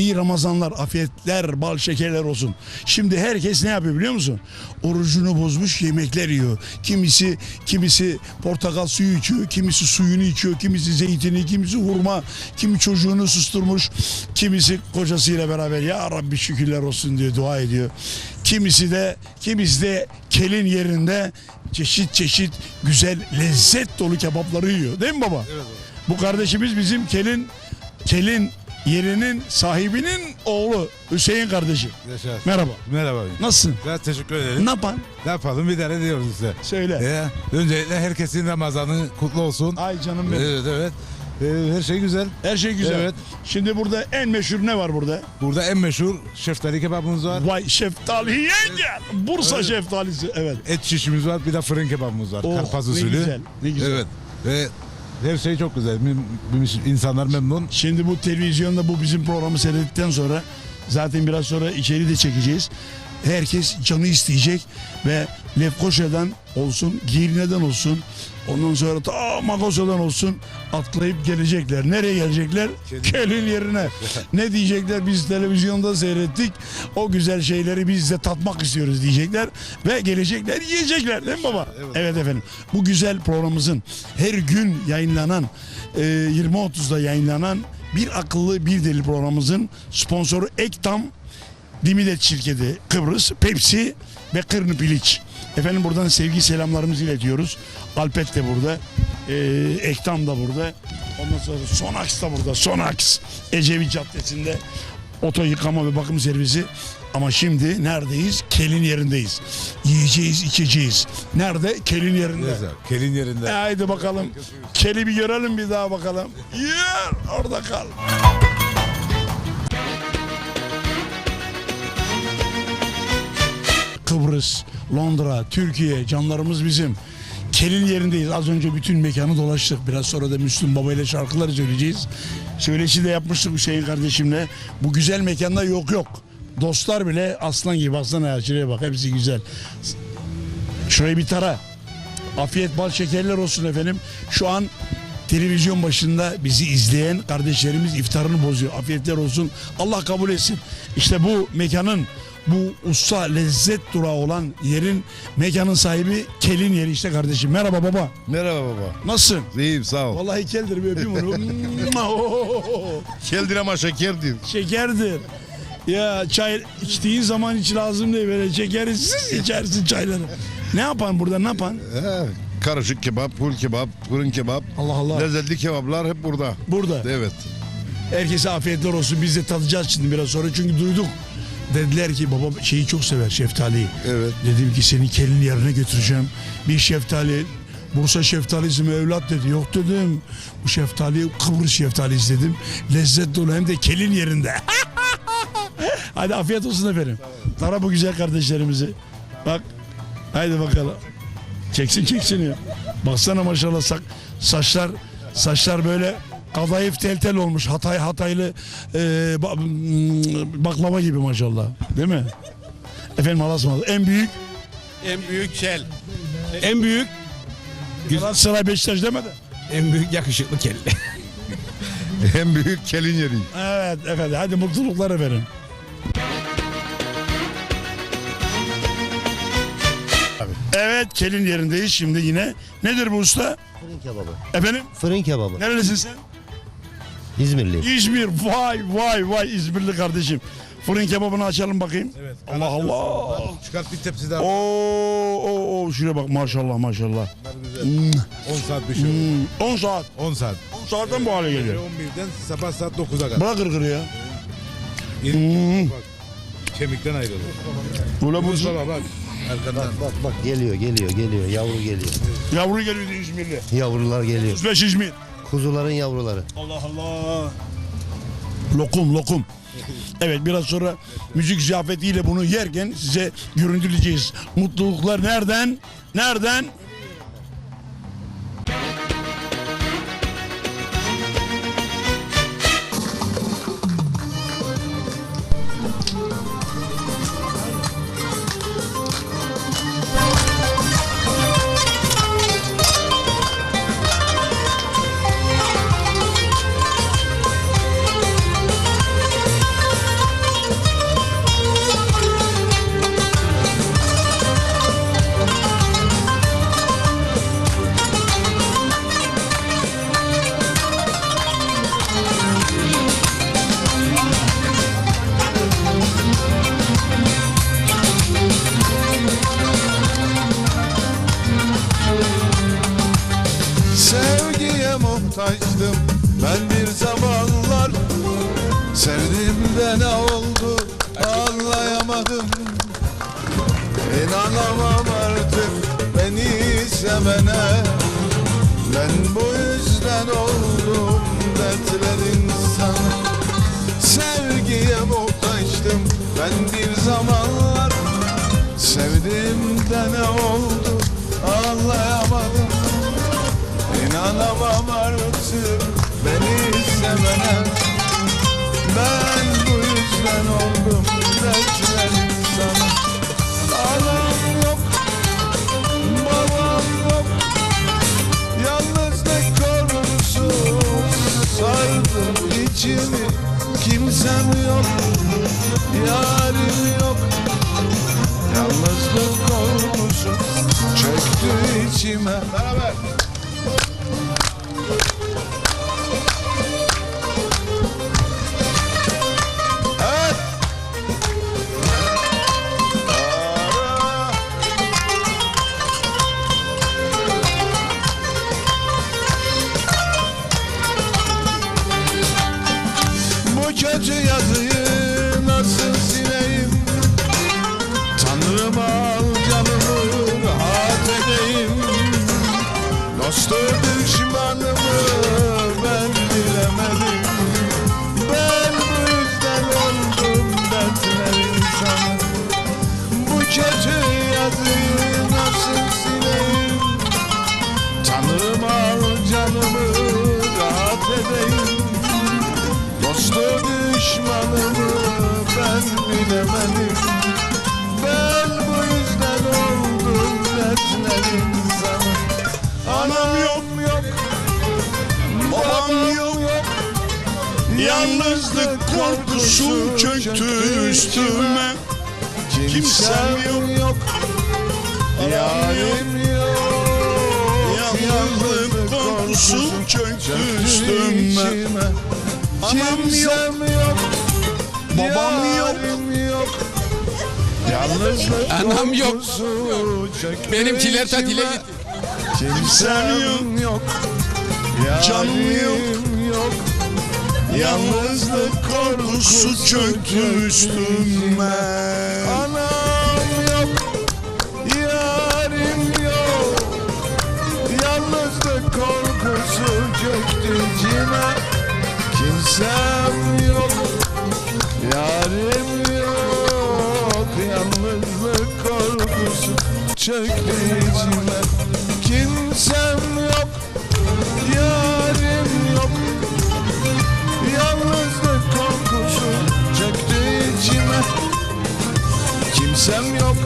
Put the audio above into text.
Ramazanlar, afiyetler, bal şekerler olsun. Şimdi herkes ne yapıyor biliyor musun? Orucunu bozmuş yemekler yiyor. Kimisi kimisi portakal suyu içiyor, kimisi suyunu içiyor, kimisi zeytini, kimisi hurma, kimi çocuğunu susturmuş, kimisi kocasıyla beraber ya Rabbi şükürler olsun diyor, dua ediyor. Kimisi de kimisi de kelin yerinde çeşit çeşit güzel lezzet dolu kebapları yiyor. Değil mi baba? Evet Bu kardeşimiz bizim kelin kelin yerinin sahibinin oğlu Hüseyin kardeşim. Yaşar. Merhaba. Merhaba. Nasılsın? Ben teşekkür ederim. Ne yapan? Ne yapalım bir tane diyoruz size. Söyle. Ya, öncelikle herkesin Ramazanı kutlu olsun. Ay canım benim. Evet evet. Ee, her şey güzel. Her şey güzel. Evet. Şimdi burada en meşhur ne var burada? Burada en meşhur şeftali kebabımız var. Vay şeftali yenge. Bursa Evet. şeftalisi. Evet. Et şişimiz var. Bir de fırın kebabımız var. Oh, Karpaz ne usulü. güzel, ne güzel. Evet. Ve her şey çok güzel. İnsanlar memnun. Şimdi bu televizyonda bu bizim programı seyrettikten sonra zaten biraz sonra içeri de çekeceğiz. Herkes canı isteyecek ve Lefkoşa'dan olsun, Girne'den olsun, ondan sonra ta Magosa'dan olsun atlayıp gelecekler. Nereye gelecekler? Kelin yerine. ne diyecekler? Biz televizyonda seyrettik. O güzel şeyleri biz de tatmak istiyoruz diyecekler ve gelecekler yiyecekler değil mi baba? Evet. Evet efendim. Bu güzel programımızın her gün yayınlanan e, 20.30'da yayınlanan bir akıllı bir deli programımızın sponsoru Ektam Limited şirketi Kıbrıs, Pepsi ve Kırnı Piliç. Efendim buradan sevgi selamlarımızı iletiyoruz. Alpet de burada. E, Ektam da burada. Ondan sonra Sonax da burada. Sonax Ecevit Caddesi'nde oto yıkama ve bakım servisi. Ama şimdi neredeyiz? Kelin yerindeyiz. Yiyeceğiz, içeceğiz. Nerede? Kelin yerinde. Güzel. Kelin yerinde. E, haydi bakalım. Keli bir görelim bir daha bakalım. Yer orada kal. Kıbrıs, Londra, Türkiye canlarımız bizim. Kelin yerindeyiz. Az önce bütün mekanı dolaştık. Biraz sonra da Müslüm Baba ile şarkılar söyleyeceğiz. Söyleşi de yapmıştık Hüseyin kardeşimle. Bu güzel mekanda yok yok. Dostlar bile aslan gibi. Baksana ya şuraya bak. Hepsi güzel. Şurayı bir tara. Afiyet bal şekerler olsun efendim. Şu an televizyon başında bizi izleyen kardeşlerimiz iftarını bozuyor. Afiyetler olsun. Allah kabul etsin. İşte bu mekanın bu usta lezzet durağı olan yerin mekanın sahibi Kelin yeri işte kardeşim. Merhaba baba. Merhaba baba. Nasılsın? İyiyim sağ ol. Vallahi keldir bir öpeyim onu. Keldir ama şekerdir. Şekerdir. Ya çay içtiğin zaman hiç lazım değil böyle şekersiz içersin çayları. Ne yapan burada ne yapan? He, karışık kebap, pul kebap, fırın kebap. Allah Allah. Lezzetli kebaplar hep burada. Burada. Evet. Herkese afiyetler olsun. Biz de tadacağız şimdi biraz sonra çünkü duyduk. Dediler ki baba şeyi çok sever şeftaliyi. Evet. Dedim ki seni kelin yerine götüreceğim. Bir şeftali Bursa şeftalisi mi evlat dedi. Yok dedim. Bu şeftali Kıbrıs şeftalisi dedim. Lezzet dolu hem de kelin yerinde. Hadi afiyet olsun efendim. Tara bu güzel kardeşlerimizi. Bak. Haydi bakalım. Çeksin çeksin ya. Baksana maşallah sak, saçlar saçlar böyle kadayıf tel tel olmuş. Hatay Hataylı e, ba- baklava gibi maşallah. Değil mi? Efendim ısmarladık. En büyük En büyük kel. En büyük Galatasaray Beşiktaş demedi. en büyük yakışıklı kel. En büyük kelin yeri. Evet efendim. Hadi mutluluklar efendim. Evet kelin yerindeyiz şimdi yine. Nedir bu usta? Fırın kebabı. Efendim Fırın kebabı. nerelisin sen? İzmirli. İzmir. Vay vay vay İzmirli kardeşim. Fırın kebabını açalım bakayım. Evet. Allah Allah. Çıkart bir tepsi daha. Oo, oo, oo, şuraya bak maşallah maşallah. Hmm, 10 saat bir şey. hmm, 10 saat. 10 saat. 10 saatten bu hale geliyor. 11'den sabah saat 9'a kadar. Bırak kırkır ya. Yeni Hmm. bak. Kemikten ayrılır. Böyle bu Mustafa bak. Arkadan. Bak bak geliyor geliyor geliyor yavru geliyor. yavru geliyor İzmirli. Yavrular geliyor. 35 İzmir. Kuzuların yavruları. Allah Allah. Lokum lokum. Evet biraz sonra müzik ziyafetiyle bunu yerken size görüntüleyeceğiz. Mutluluklar nereden? Nereden? Beni sevene Ben bu yüzden oldum dertler insanı Sevgiye muhtaçtım ben bir zamanlar. Sevdiğimde ne oldu anlayamadım. İnanamam artık beni sevene. Ben bu yüzden oldum dertler insanı Anam yok, içimi Kimsem yok, yarim yok. Yalnızlık korkusu çöktü içime. Beraber Dostu düşmanımı ben bilemedim. Ben bu yüzden oldum dertler insanı. Bu kötü yazıyı nasıl sileyim Tanrım al canımı rahat edeyim. Dostu düşmanımı ben bilemedim yok Babam yok Yalnızlık korkusu çöktü üstüme. Kimsem yok Yarim yok Yalnızlık korkusu çöktü üstüme. Anam yok, babam yok. Yalnızlık Anam yok. çöktü Benimkiler tatile gitti. Kimsem yok. Canım yok. Yalnızlık korkusu çöktü. üstüme. Anam yok, yarim yok. Yalnızlık korkusu çöktü içime. Kimsem yok, yarim yok. Yalnızlık korkusu çöktü içime Kimsem yok